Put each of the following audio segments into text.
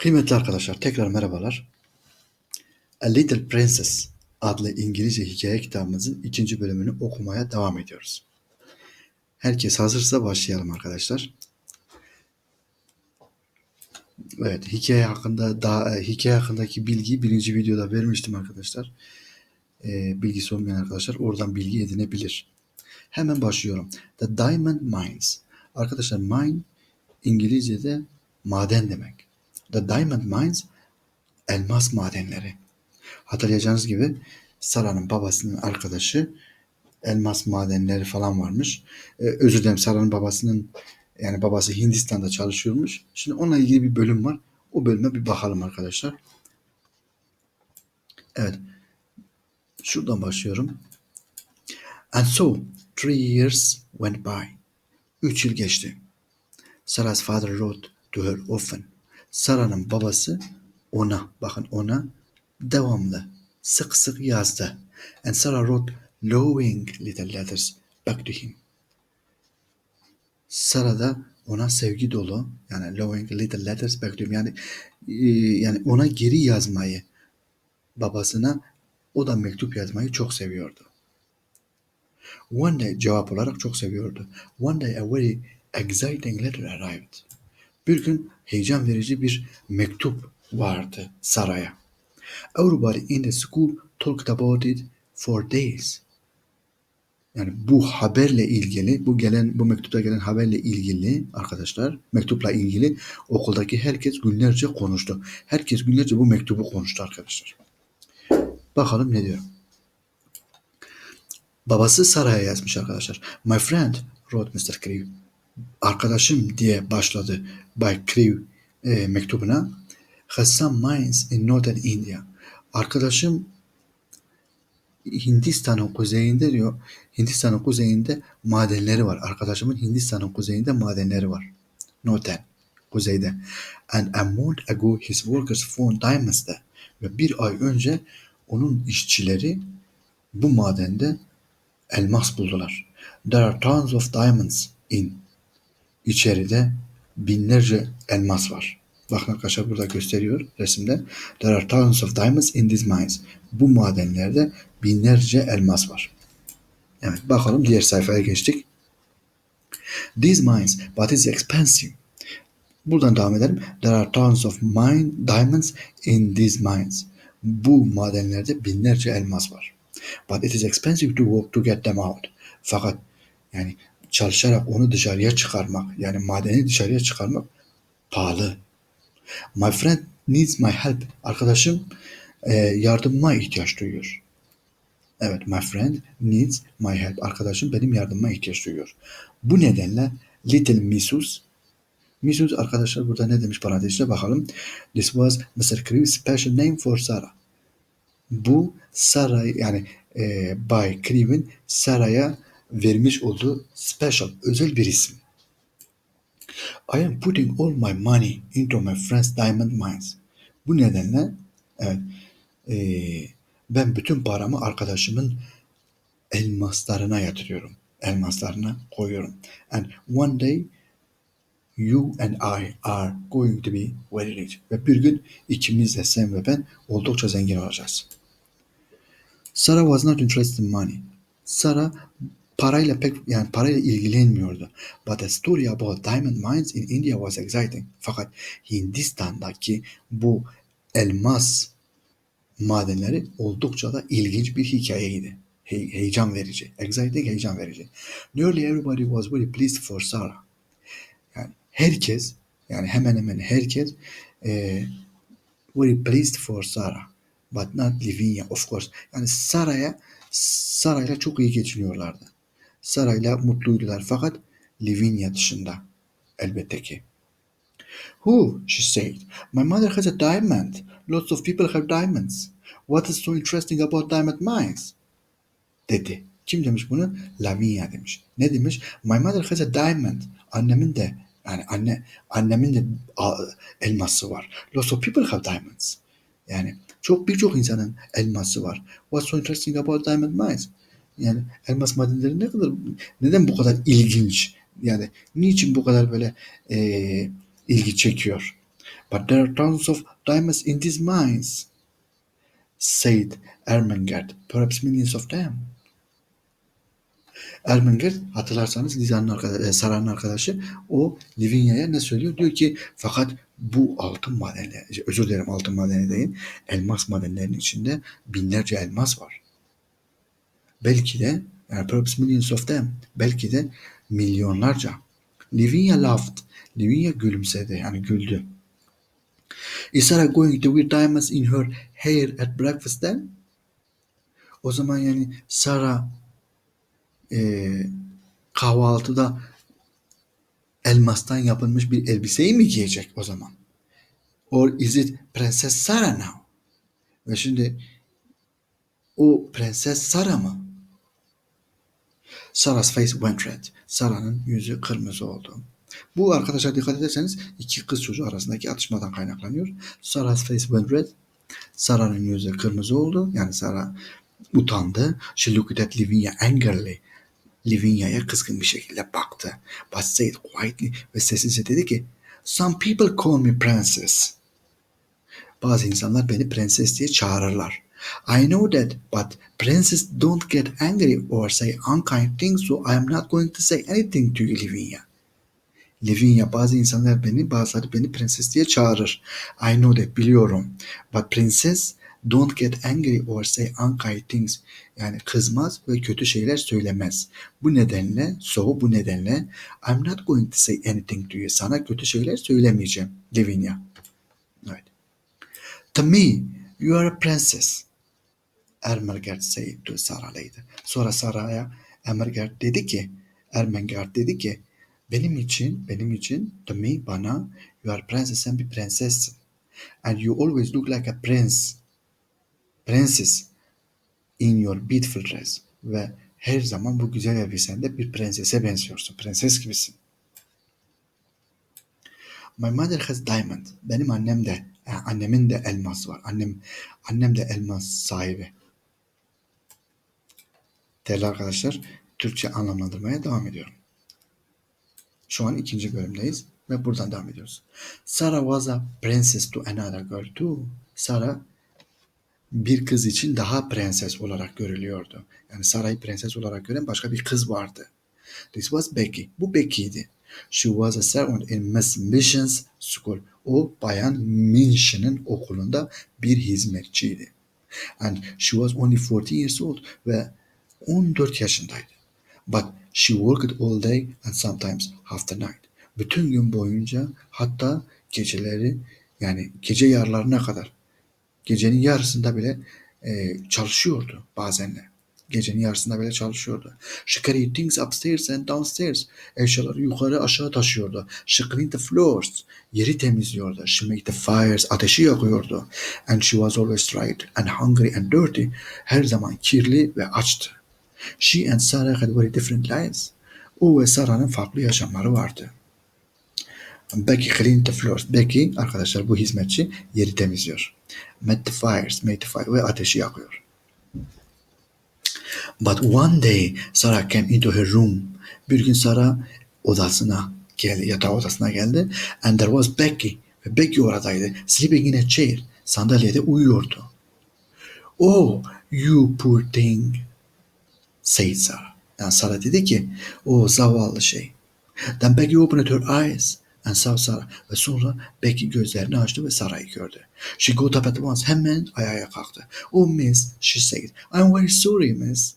Kıymetli arkadaşlar, tekrar merhabalar. A Little Princess adlı İngilizce hikaye kitabımızın ikinci bölümünü okumaya devam ediyoruz. Herkes hazırsa başlayalım arkadaşlar. Evet, hikaye hakkında daha e, hikaye hakkındaki bilgiyi birinci videoda vermiştim arkadaşlar. E, bilgisi olmayan arkadaşlar oradan bilgi edinebilir. Hemen başlıyorum. The Diamond Mines. Arkadaşlar mine İngilizce'de maden demek. The Diamond Mines elmas madenleri. Hatırlayacağınız gibi Sara'nın babasının arkadaşı elmas madenleri falan varmış. Ee, özür dilerim Sara'nın babasının yani babası Hindistan'da çalışıyormuş. Şimdi onunla ilgili bir bölüm var. O bölüme bir bakalım arkadaşlar. Evet. Şuradan başlıyorum. And so three years went by. Üç yıl geçti. Sarah's father wrote to her often. Sarah'ın babası ona, bakın ona devamlı, sık sık yazdı. And Sarah wrote loving little letters back to him. Sarah da ona sevgi dolu, yani loving little letters back to him. Yani e, yani ona geri yazmayı babasına o da mektup yazmayı çok seviyordu. One day cevap olarak çok seviyordu. One day a very exciting letter arrived. Bir gün heyecan verici bir mektup vardı Sara'ya. Everybody in the school talked about it for days. Yani bu haberle ilgili, bu gelen bu mektupta gelen haberle ilgili arkadaşlar, mektupla ilgili okuldaki herkes günlerce konuştu. Herkes günlerce bu mektubu konuştu arkadaşlar. Bakalım ne diyor. Babası Sara'ya yazmış arkadaşlar. My friend wrote Mr. Crew. Arkadaşım diye başladı Bay Crew e, mektubuna. Has some mines in northern India. Arkadaşım Hindistan'ın kuzeyinde diyor. Hindistan'ın kuzeyinde madenleri var. Arkadaşımın Hindistan'ın kuzeyinde madenleri var. Northern, kuzeyde. And a month ago his workers found diamonds there. Ve bir ay önce onun işçileri bu madende elmas buldular. There are tons of diamonds in. İçeride binlerce elmas var. Bakın arkadaşlar burada gösteriyor resimde. There are tons of diamonds in these mines. Bu madenlerde binlerce elmas var. Evet bakalım diğer sayfaya geçtik. These mines, but it's expensive. Buradan devam edelim. There are tons of mine diamonds in these mines. Bu madenlerde binlerce elmas var. But it is expensive to work to get them out. Fakat yani çalışarak onu dışarıya çıkarmak, yani madeni dışarıya çıkarmak pahalı. My friend needs my help. Arkadaşım e, yardımıma ihtiyaç duyuyor. Evet, my friend needs my help. Arkadaşım benim yardımıma ihtiyaç duyuyor. Bu nedenle Little Missus Missus arkadaşlar burada ne demiş parantezine bakalım. This was Mr. Crew's special name for Sarah. Bu Sarah yani e, Bay Crew'in Sarah'ya vermiş olduğu special, özel bir isim. I am putting all my money into my friend's diamond mines. Bu nedenle evet e, ben bütün paramı arkadaşımın elmaslarına yatırıyorum. Elmaslarına koyuyorum. And one day you and I are going to be very rich. Ve bir gün ikimiz de sen ve ben oldukça zengin olacağız. Sarah was not interested in money. Sarah parayla pek yani parayla ilgilenmiyordu. But the story about diamond mines in India was exciting. Fakat Hindistan'daki bu elmas madenleri oldukça da ilginç bir hikayeydi. He- heyecan verici. Exciting, heyecan verici. Nearly everybody was very pleased for Sarah. Yani herkes, yani hemen hemen herkes e, very pleased for Sarah. But not Lavinia of course. Yani Sarah'ya Sarah'yla çok iyi geçiniyorlardı. Sarah'yla mutluydular fakat Lavinia dışında elbette ki. Who? She said. My mother has a diamond. Lots of people have diamonds. What is so interesting about diamond mines? Dedi. Kim demiş bunu? Lavinia demiş. Ne demiş? My mother has a diamond. Annemin de yani anne annemin de elması var. Lots of people have diamonds. Yani çok birçok insanın elması var. What's so interesting about diamond mines? Yani elmas madenleri ne kadar neden bu kadar ilginç? Yani niçin bu kadar böyle eee, ilgi çekiyor? But there are tons of diamonds in these mines, said Ermengarde. Perhaps millions of them. Ermengarde hatırlarsanız Liza'nın arkadaşı, e, Sara'nın arkadaşı o Livinia'ya ne söylüyor? Diyor ki fakat bu altın madenleri, şey, özür dilerim altın madeni değil, elmas madenlerinin içinde binlerce elmas var. Belki de perhaps millions of them, belki de milyonlarca. Livinia laughed. Livinia gülümsedi yani güldü. Is Sarah going to wear diamonds in her hair at breakfast then? O zaman yani Sarah e, kahvaltıda elmastan yapılmış bir elbiseyi mi giyecek o zaman? Or is it Prenses Sarah now? Ve şimdi o Prenses Sarah mı? Sarah's face went red. Sarah'ın yüzü kırmızı oldu. Bu arkadaşlar dikkat ederseniz iki kız çocuğu arasındaki atışmadan kaynaklanıyor. Sarah's face went red. Sarah'ın yüzü kırmızı oldu. Yani Sarah utandı. She looked at Lavinia angrily. Lavinia'ya kızgın bir şekilde baktı. But said quietly ve sessizce dedi ki Some people call me princess. Bazı insanlar beni prenses diye çağırırlar. I know that, but princes don't get angry or say unkind things, so I am not going to say anything to you, Lavinia. Lavinia, bazı insanlar beni, bazıları beni prenses diye çağırır. I know that, biliyorum. But princess don't get angry or say unkind things. Yani kızmaz ve kötü şeyler söylemez. Bu nedenle, so bu nedenle I'm not going to say anything to you. Sana kötü şeyler söylemeyeceğim, Lavinia. Evet. To me, you are a princess. Ermengarde Sarah later. Sonra Sarah'a Ermengarde dedi ki, Ermengarde dedi ki, benim için, benim için, to me, bana, you are princess, sen bir prensessin. And you always look like a prince, princess in your beautiful dress. Ve her zaman bu güzel elbisende bir prensese benziyorsun. Prenses gibisin. My mother has diamond. Benim annem de, e, annemin de elmas var. Annem, annem de elmas sahibi. Değerli arkadaşlar, Türkçe anlamlandırmaya devam ediyorum. Şu an ikinci bölümdeyiz ve buradan devam ediyoruz. Sarah was a princess to another girl too. Sarah bir kız için daha prenses olarak görülüyordu. Yani Sarah'ı prenses olarak gören başka bir kız vardı. This was Becky. Bu Becky'ydi. She was a servant in Miss Mission's school. O bayan Minchin'in okulunda bir hizmetçiydi. And she was only 14 years old ve 14 yaşındaydı. But she worked all day and sometimes half the night. Bütün gün boyunca hatta geceleri yani gece yarlarına kadar gecenin yarısında bile e, çalışıyordu bazenle. Gecenin yarısında bile çalışıyordu. She carried things upstairs and downstairs. Eşyaları yukarı aşağı taşıyordu. She cleaned the floors. Yeri temizliyordu. She made the fires. Ateşi yakıyordu. And she was always tired and hungry and dirty. Her zaman kirli ve açtı. She and Sarah had very different lives. O ve Sarah'ın farklı yaşamları vardı. Becky cleaned the floors. Becky arkadaşlar bu hizmetçi yeri temizliyor. Made the fires, made the fire ve ateşi yakıyor. But one day Sarah came into her room. Bir gün Sarah odasına geldi, yatağı odasına geldi. And there was Becky. Ve Becky oradaydı. Sleeping in a chair. Sandalyede uyuyordu. Oh, you poor thing, said Sarah. Yani Sarah dedi ki, o zavallı şey. Then Becky opened her eyes and saw Sarah. Ve sonra Becky gözlerini açtı ve Sarah'ı gördü. She got up at once. Hemen ayağa kalktı. Oh miss, she said. I'm very sorry miss.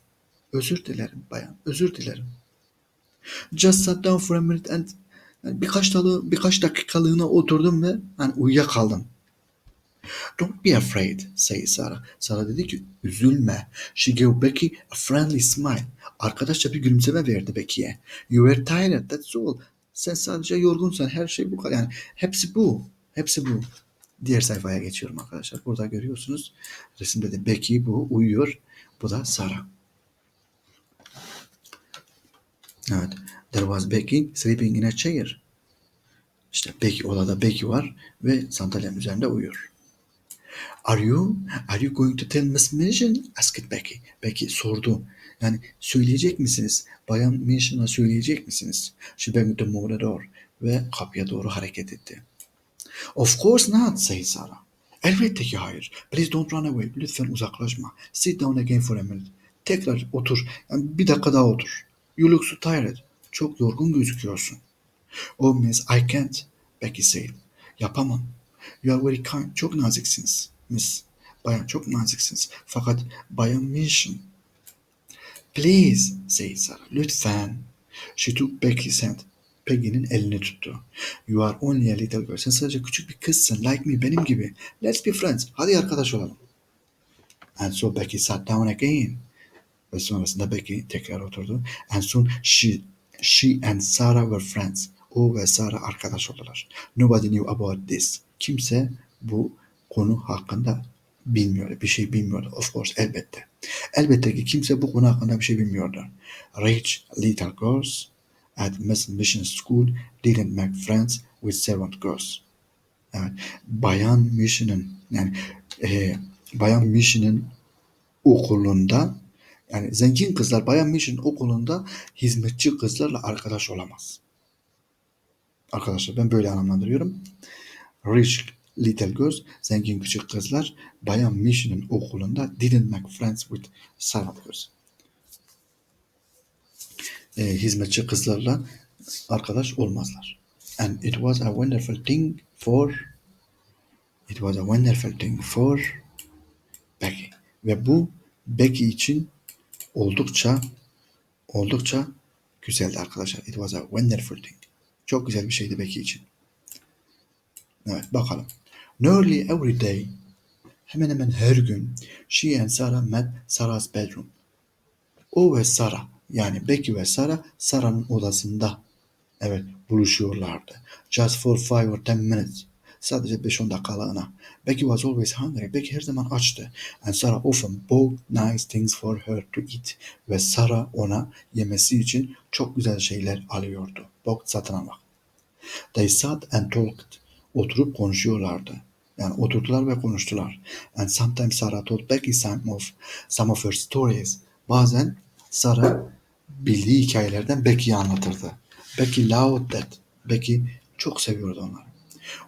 Özür dilerim bayan, özür dilerim. Just sat down for a minute and yani birkaç dalı, birkaç dakikalığına oturdum ve hani uyuyakaldım. Don't be afraid, said Sarah. Sarah dedi ki üzülme. She gave Becky a friendly smile. Arkadaşça bir gülümseme verdi Becky'ye. You were tired, that's all. Sen sadece yorgunsan her şey bu kadar. Yani hepsi bu. Hepsi bu. Diğer sayfaya geçiyorum arkadaşlar. Burada görüyorsunuz. Resimde de Becky bu uyuyor. Bu da Sarah. Evet. There was Becky sleeping in a chair. İşte Becky odada Becky var ve sandalyenin üzerinde uyuyor. Are you are you going to tell Miss Minchin? asked Becky. Becky sordu. Yani söyleyecek misiniz? Bayan Minchin'a söyleyecek misiniz? She move the door ve kapıya doğru hareket etti. Of course not, said Sarah. Elbette ki hayır. Please don't run away. Lütfen uzaklaşma. Sit down again for a minute. Tekrar otur. Yani bir dakika daha otur. You look so tired. Çok yorgun gözüküyorsun. Oh miss, I can't. Becky said. Yapamam. You are very kind. Çok naziksiniz. Miss. Bayan çok naziksiniz. Fakat Bayan Mission. Please, said Sarah. Lütfen. She took Becky's hand. Peggy'nin elini tuttu. You are only a little girl. Sen sadece küçük bir kızsın. Like me, benim gibi. Let's be friends. Hadi arkadaş olalım. And so Becky sat down again. Ve sonrasında Becky tekrar oturdu. And soon she, she and Sarah were friends. O ve Sarah arkadaş oldular. Nobody knew about this. Kimse bu konu hakkında bilmiyordu. Bir şey bilmiyordu. Of course, elbette. Elbette ki kimse bu konu hakkında bir şey bilmiyordu. Rich little girls at Miss Mission School didn't make friends with servant girls. Evet. Bayan Mission'ın yani e, Bayan Mission'ın okulunda yani zengin kızlar Bayan Mission okulunda hizmetçi kızlarla arkadaş olamaz. Arkadaşlar ben böyle anlamlandırıyorum. Rich little girls, zengin küçük kızlar Bayan Mission'ın okulunda didn't make friends with servant girls. E, hizmetçi kızlarla arkadaş olmazlar. And it was a wonderful thing for it was a wonderful thing for Becky. Ve bu Becky için oldukça oldukça güzeldi arkadaşlar. It was a wonderful thing. Çok güzel bir şeydi Becky için. Evet bakalım. Nearly every day hemen hemen her gün she and Sarah met Sarah's bedroom. O ve Sarah yani Becky ve Sarah Sarah'ın odasında evet buluşuyorlardı. Just for five or ten minutes. Sadece 5-10 dakikalığına. Becky was always hungry. Becky her zaman açtı. And Sarah often bought nice things for her to eat. Ve Sarah ona yemesi için çok güzel şeyler alıyordu. Bought satın almak. They sat and talked. Oturup konuşuyorlardı. Yani oturdular ve konuştular. And sometimes Sarah told Becky some of, some of her stories. Bazen Sarah bildiği hikayelerden Becky'ye anlatırdı. Becky loved that. Becky çok seviyordu onları.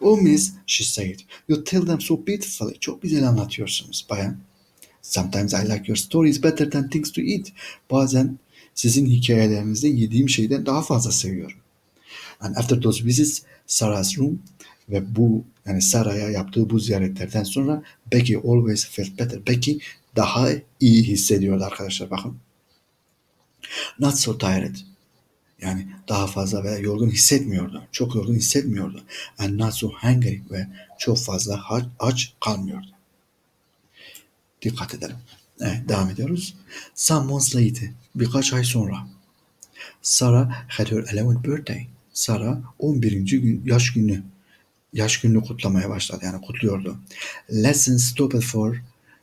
Oh miss, she said, you tell them so beautifully. Çok güzel anlatıyorsunuz bayan. Sometimes I like your stories better than things to eat. Bazen sizin hikayelerinizde yediğim şeyden daha fazla seviyorum. And after those visits, Sarah's room ve bu yani Sarah'a yaptığı bu ziyaretlerden sonra Becky always felt better. Becky daha iyi hissediyordu arkadaşlar bakın. Not so tired. Yani daha fazla veya yorgun hissetmiyordu. Çok yorgun hissetmiyordu. And not so hungry ve çok fazla aç, aç kalmıyordu. Dikkat edelim. Evet, devam ediyoruz. Some months later, birkaç ay sonra Sarah had her 11th birthday. Sarah 11. gün yaş günü yaş gününü kutlamaya başladı. Yani kutluyordu. Lessons stopped for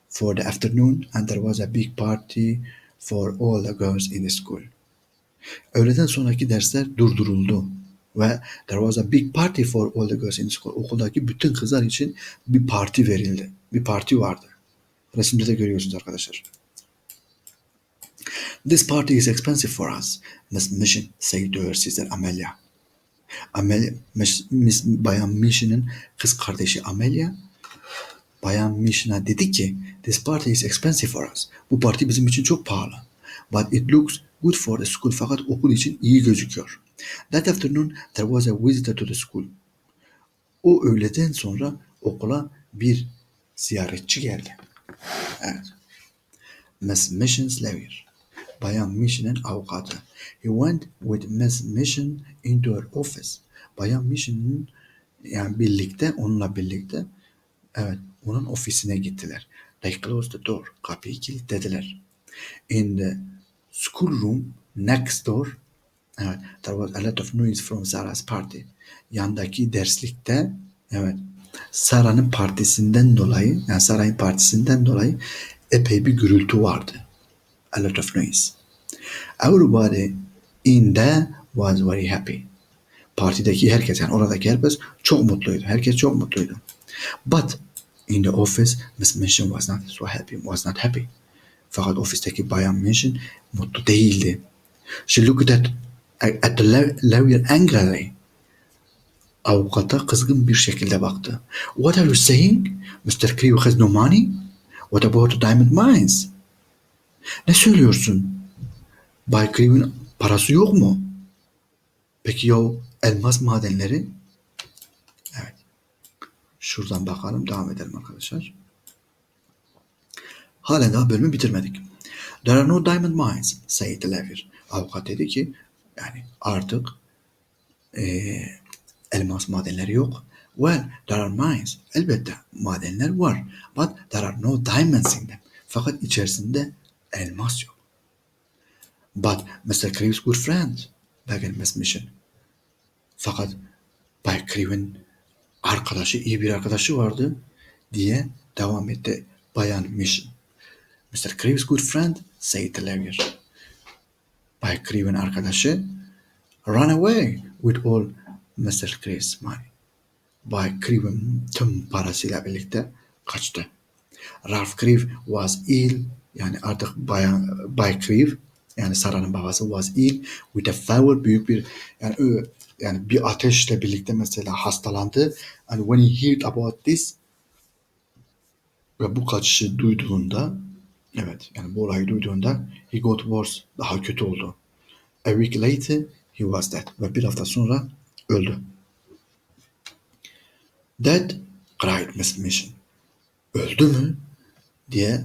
for the afternoon and there was a big party for all the girls in the school. Öğleden sonraki dersler durduruldu ve there was a big party for all the girls in the school. Okuldaki bütün kızlar için bir parti verildi. Bir parti vardı. Resimde de görüyorsunuz arkadaşlar. This party is expensive for us, Miss Mission said to her sister Amelia. Amelia, Miss, Bayan Mission'ın kız kardeşi Amelia Bayan Mission'a dedi ki This party is expensive for us. Bu parti bizim için çok pahalı. But it looks good for the school. Fakat okul için iyi gözüküyor. That afternoon there was a visitor to the school. O öğleden sonra okula bir ziyaretçi geldi. Evet. Miss Mission's lawyer. Bayan Mission'ın avukatı. He went with Miss Mission into her office. Bayan Mission'ın yani birlikte onunla birlikte evet onun ofisine gittiler. They closed the door. Kapıyı kilitlediler. In the school room next door evet, there was a lot of noise from Sarah's party. Yandaki derslikte evet Sarah'ın partisinden dolayı yani Sarah'ın partisinden dolayı epey bir gürültü vardı. A lot of noise. Everybody in there was very happy. Partideki herkes yani oradaki herkes çok mutluydu. Herkes çok mutluydu. But in the office Miss Mission was not so happy. Was not happy. Fakat ofisteki Bayan Mission mutlu değildi. She looked at, at the lawyer angrily. Avukata kızgın bir şekilde baktı. What are you saying? Mr. Crewe has no money? What about the diamond mines? Ne söylüyorsun? Bay Crewe'in parası yok mu? Peki ya elmas madenleri? Evet. Şuradan bakalım. Devam edelim arkadaşlar. Halen daha bölümü bitirmedik. There are no diamond mines, said lawyer. Avukat dedi ki yani artık eee, elmas madenleri yok. Well, there are mines. Elbette madenler var. But there are no diamonds in them. Fakat içerisinde elmas yok. But Mr. Crewe's good friend, began Miss Mission. Fakat Bay Crewe'in arkadaşı, iyi bir arkadaşı vardı diye devam etti Bayan Mission. Mr. Crewe's good friend, said the. Bay Crewe'in arkadaşı run away with all Mr. Crewe's money. Bay Crewe'in tüm parasıyla birlikte kaçtı. Ralph Creve was ill yani artık Bayan, Bay Creve yani Sarah'ın babası was ill with a fever büyük bir yani ö- yani bir ateşle birlikte mesela hastalandı. And when he heard about this ve bu kaçışı duyduğunda evet yani bu olayı duyduğunda he got worse daha kötü oldu. A week later he was dead ve bir hafta sonra öldü. Dead cried Miss Mission. Öldü mü? diye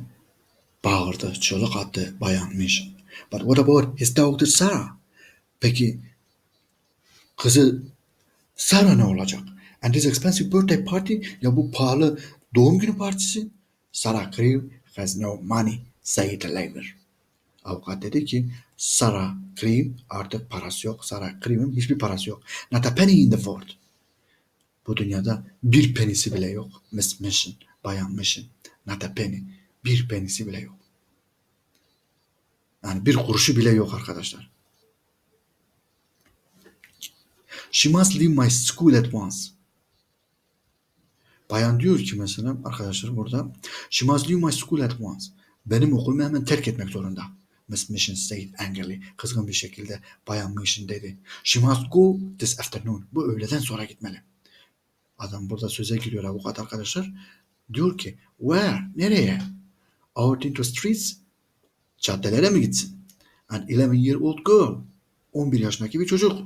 bağırdı, çığlık attı Bayan Mission. But what about his daughter Sarah? Peki kızı Sarah ne olacak? And this expensive birthday party ya bu pahalı doğum günü partisi? Sarah Creve has no money, said the lawyer. Avukat dedi ki Sarah Creve artık parası yok. Sarah Creve'in hiçbir parası yok. Not a penny in the world. Bu dünyada bir penisi bile yok. Miss Mission, Bayan Mission. Not a penny. Bir penisi bile yok. Yani bir kuruşu bile yok arkadaşlar. She must leave my school at once. Bayan diyor ki mesela arkadaşlar burada She must leave my school at once. Benim okulumu hemen terk etmek zorunda. Miss Mission said angrily. Kızgın bir şekilde Bayan Mission dedi. She must go this afternoon. Bu öğleden sonra gitmeli. Adam burada söze giriyor avukat arkadaşlar. Diyor ki where? Nereye? Out into streets? Caddelere mi gitsin? An 11 year old girl. 11 yaşındaki bir çocuk.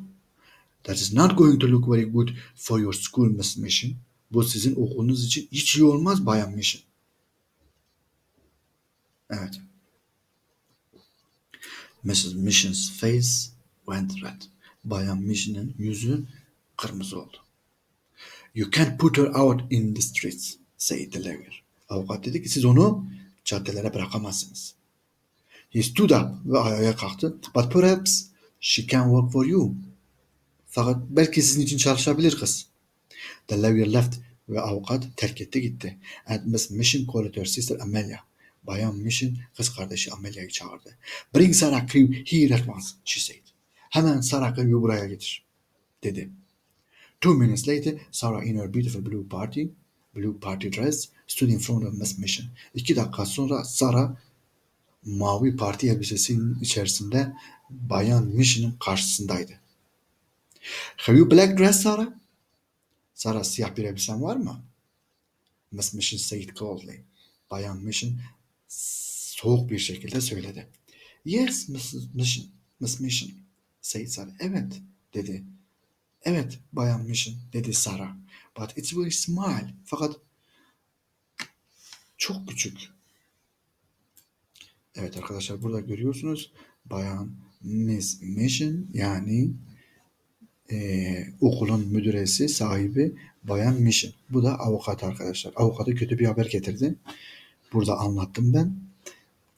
That is not going to look very good for your school, Miss Mission. Bu sizin okulunuz için hiç iyi olmaz Bayan Mission. Evet. Mrs. Mission's face went red. Bayan Mission'ın yüzü kırmızı oldu. You can't put her out in the streets, said the lawyer. Avukat dedi ki siz onu caddelere bırakamazsınız. He stood up ve ayağa kalktı. But perhaps she can work for you. Fakat belki sizin için çalışabilir kız. The lawyer left ve avukat terk etti gitti. And Miss Mission called her sister Amelia. Bayan Mission kız kardeşi Amelia'yı çağırdı. Bring Sarah Crewe here at once, she said. Hemen Sarah Crewe'yi buraya getir, dedi. Two minutes later, Sarah in her beautiful blue party, blue party dress, stood in front of Miss Mission. İki dakika sonra Sarah mavi parti elbisesinin içerisinde Bayan Mission'ın karşısındaydı. Have you black dress, Sarah? Sarah siyah bir elbisen var mı? Miss Mission said coldly. Bayan Mission soğuk bir şekilde söyledi. Yes, Miss Mission, Miss Mission, said Sarah. Evet, dedi. Evet, Bayan Mission, dedi Sarah. But it's very small. Fakat çok küçük. Evet arkadaşlar burada görüyorsunuz. Bayan Miss Mission yani eee, okulun müdüresi, sahibi Bayan Mission. Bu da avukat arkadaşlar. Avukata kötü bir haber getirdi. Burada anlattım ben.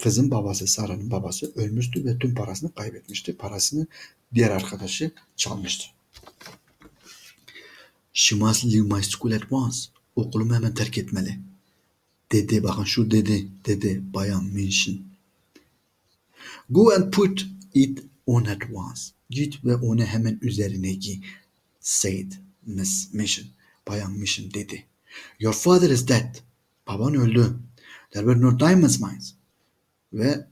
Kızın babası, Sara'nın babası ölmüştü ve tüm parasını kaybetmişti. Parasını diğer arkadaşı çalmıştı. She must leave my school at once. Okulumu hemen terk etmeli. Dedi, bakın şu dedi, dedi Bayan Mission. Go and put it on at once. Git ve onu hemen üzerine giy. Said Miss Mission. Bayan Mission dedi. Your father is dead. Baban öldü. There were no diamonds mines. Ve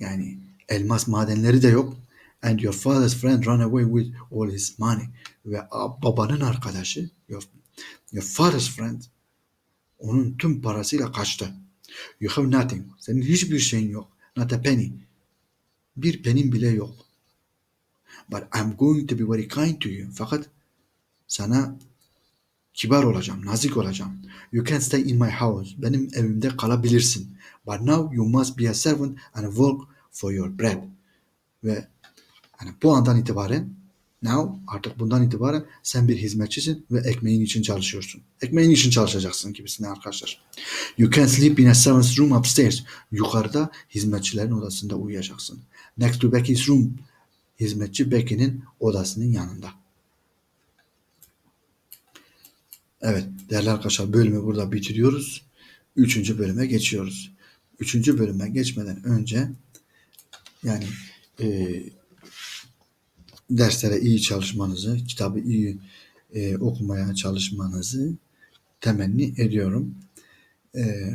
yani elmas madenleri de yok. And your father's friend ran away with all his money. Ve babanın arkadaşı, your, your father's friend, onun tüm parasıyla kaçtı. You have nothing. Senin hiçbir şeyin yok. Not a penny. Bir penin bile yok. But I'm going to be very kind to you. Fakat sana kibar olacağım, nazik olacağım. You can stay in my house. Benim evimde kalabilirsin. But now you must be a servant and work for your bread. Ve yani bu andan itibaren now artık bundan itibaren sen bir hizmetçisin ve ekmeğin için çalışıyorsun. Ekmeğin için çalışacaksın gibisinden arkadaşlar. You can sleep in a servant's room upstairs. Yukarıda hizmetçilerin odasında uyuyacaksın. Next to Becky's room. Hizmetçi Becky'nin odasının yanında. Evet değerli arkadaşlar bölümü burada bitiriyoruz. Üçüncü bölüme geçiyoruz. Üçüncü bölüme geçmeden önce yani e, derslere iyi çalışmanızı, kitabı iyi e, okumaya çalışmanızı temenni ediyorum. E,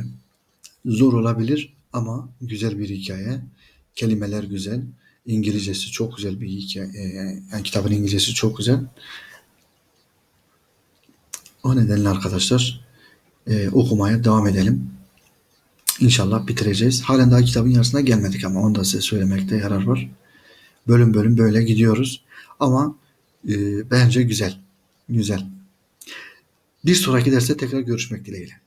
zor olabilir ama güzel bir hikaye. Kelimeler güzel. İngilizcesi çok güzel bir hikaye. E, yani kitabın İngilizcesi çok güzel. O nedenle arkadaşlar e, okumaya devam edelim. İnşallah bitireceğiz. Halen daha kitabın yarısına gelmedik ama onu da size söylemekte yarar var. Bölüm bölüm böyle gidiyoruz. Ama e, bence güzel. Güzel. Bir sonraki derste tekrar görüşmek dileğiyle.